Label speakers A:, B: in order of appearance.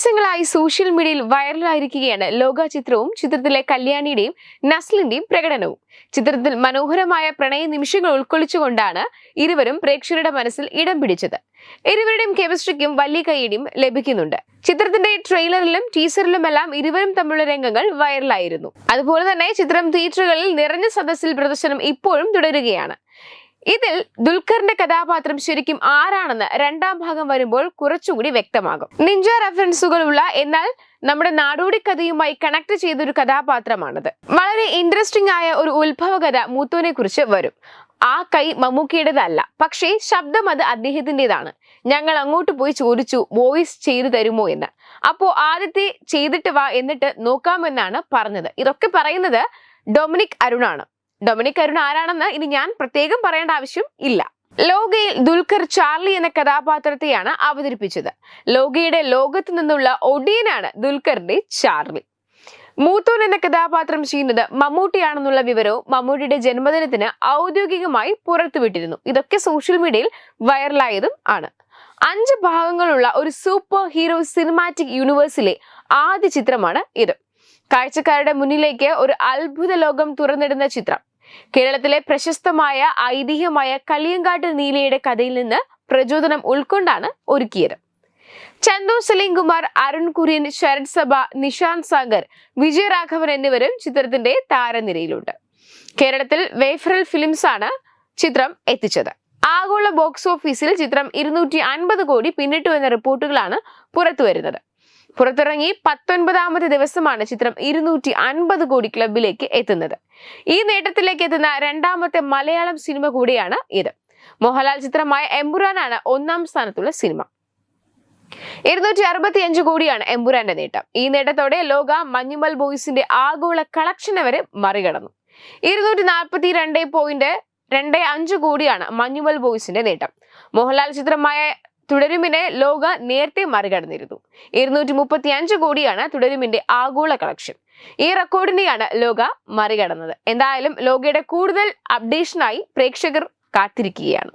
A: ദിവസങ്ങളായി സോഷ്യൽ മീഡിയയിൽ വൈറലായിരിക്കുകയാണ്. ലോക ചിത്രവും ചിത്രത്തിലെ കല്യാണിയുടെയും നസ്ലിന്റെയും പ്രകടനവും. ചിത്രത്തിൽ മനോഹരമായ പ്രണയ നിമിഷങ്ങൾ ഉൾക്കൊള്ളിച്ചുകൊണ്ടാണ് ഇരുവരും പ്രേക്ഷകരുടെ മനസ്സിൽ ഇടം പിടിച്ചത്. ഇരുവരുടെയും കെമിസ്ട്രിക്കും വലിയ കൈയടിയും ലഭിക്കുന്നുണ്ട്. ചിത്രത്തിന്റെ ട്രെയിലറിലും ടീസറിലുമെല്ലാം ഇരുവരും തമ്മിലുള്ള രംഗങ്ങൾ വൈറലായിരുന്നു. അതുപോലെ തന്നെ ചിത്രം തിയേറ്ററുകളിൽ നിറഞ്ഞ സദസ്സിൽ പ്രദർശനം ഇപ്പോഴും തുടരുകയാണ്. ഇതിൽ ദുൽഖറിന്റെ കഥാപാത്രം ശരിക്കും ആരാണെന്ന് രണ്ടാം ഭാഗം വരുമ്പോൾ കുറച്ചുകൂടി വ്യക്തമാകും. നിഞ്ച റെഫറൻസുകളുള്ള എന്നാൽ നമ്മുടെ നാടോടി കഥയുമായി കണക്ട് ചെയ്ത ഒരു കഥാപാത്രമാണത്. വളരെ ഇൻട്രസ്റ്റിംഗ് ആയ ഒരു ഉത്ഭവ കഥ മൂത്തോനെ കുറിച്ച് വരും. ആ കൈ മമ്മൂക്കിയുടേതല്ല പക്ഷേ ശബ്ദം അത് അദ്ദേഹത്തിന്റെതാണ്. ഞങ്ങൾ അങ്ങോട്ട് പോയി ചോദിച്ചു വോയിസ് ചെയ്തു തരുമോ? എന്ന്. അപ്പോൾ ആദ്യത്തെ ചെയ്തിട്ട് വാ എന്നിട്ട് നോക്കാമെന്നാണ് പറഞ്ഞത്. ഇതൊക്കെ പറയുന്നത് ഡൊമിനിക് അരുണാണ്. ഡൊമിനിക് അരുൺ ആരാണെന്ന് ഇനി ഞാൻ പ്രത്യേകം പറയേണ്ട ആവശ്യം ഇല്ല. ലോകയിൽ ദുൽഖർ ചാർലി എന്ന കഥാപാത്രത്തെയാണ് അവതരിപ്പിച്ചത്. ലോകയുടെ ലോകത്ത് നിന്നുള്ള ഒടിയനാണ് ദുൽഖറിന്റെ ചാർലി. മൂത്തോൻ എന്ന കഥാപാത്രം ചെയ്യുന്നത് മമ്മൂട്ടിയാണെന്നുള്ള വിവരവും മമ്മൂട്ടിയുടെ ജന്മദിനത്തിന് ഔദ്യോഗികമായി പുറത്തുവിട്ടിരുന്നു. ഇതൊക്കെ സോഷ്യൽ മീഡിയയിൽ വൈറലായതും ആണ്. അഞ്ച് ഭാഗങ്ങളുള്ള ഒരു സൂപ്പർ ഹീറോ സിനിമാറ്റിക് യൂണിവേഴ്സിലെ ആദ്യ ചിത്രമാണ് ഇത്. കാഴ്ചക്കാരുടെ മുന്നിലേക്ക് ഒരു അത്ഭുത ലോകം തുറന്നിടുന്ന ചിത്രം. കേരളത്തിലെ പ്രശസ്തമായ ഐതിഹ്യമായ കളിയങ്കാട്ട് നീലയുടെ കഥയിൽ നിന്ന് പ്രചോദനം ഉൾക്കൊണ്ടാണ് ഒരുക്കിയത്. ചന്തു സലീം കുമാർ അരുൺ കുര്യൻ ശരത് സഭ നിഷാന്ത് സാഗർ വിജയരാഘവൻ എന്നിവരും ചിത്രത്തിന്റെ താരനിരയിലുണ്ട്. കേരളത്തിൽ വേഫറൽ ഫിലിംസ് ആണ് ചിത്രം എത്തിച്ചത്. ആഗോള ബോക്സ് ഓഫീസിൽ ചിത്രം ഇരുന്നൂറ്റി അൻപത് കോടി പിന്നിട്ടു എന്ന റിപ്പോർട്ടുകളാണ് പുറത്തുവരുന്നത്. പുറത്തിറങ്ങി പത്തൊൻപതാമത് ദിവസമാണ് ചിത്രം ഇരുന്നൂറ്റി അൻപത് കോടി ക്ലബിലേക്ക് എത്തുന്നത്. ഈ നേട്ടത്തിലേക്ക് എത്തുന്ന രണ്ടാമത്തെ മലയാളം സിനിമ കൂടിയാണ് ഇത്. മോഹൻലാൽ ചിത്രമായ എമ്പുരാനാണ് ഒന്നാം സ്ഥാനത്തുള്ള സിനിമ. ഇരുന്നൂറ്റി അറുപത്തി അഞ്ച് കോടിയാണ് എമ്പുരാന്റെ നേട്ടം. ഈ നേട്ടത്തോടെ ലോക മഞ്ഞുമൽ ബോയ്സിന്റെ ആഗോള കളക്ഷനെ വരെ മറികടന്നു. ഇരുന്നൂറ്റി നാൽപ്പത്തി രണ്ട് പോയിന്റ് രണ്ട് അഞ്ച് കോടിയാണ് മഞ്ഞുമൽ ബോയ്സിന്റെ നേട്ടം. മോഹൻലാൽ ചിത്രമായ തുടരുമിനെ ലോക നേരത്തെ മറികടന്നിരുന്നു. ഇരുന്നൂറ്റി മുപ്പത്തി അഞ്ച് കോടിയാണ് തുടരുമിന്റെ ആഗോള കളക്ഷൻ ഈ റെക്കോർഡിനെയാണ് ലോക മറികടന്നത്. എന്തായാലും ലോകയുടെ കൂടുതൽ അപ്ഡേഷനായി പ്രേക്ഷകർ കാത്തിരിക്കുകയാണ്.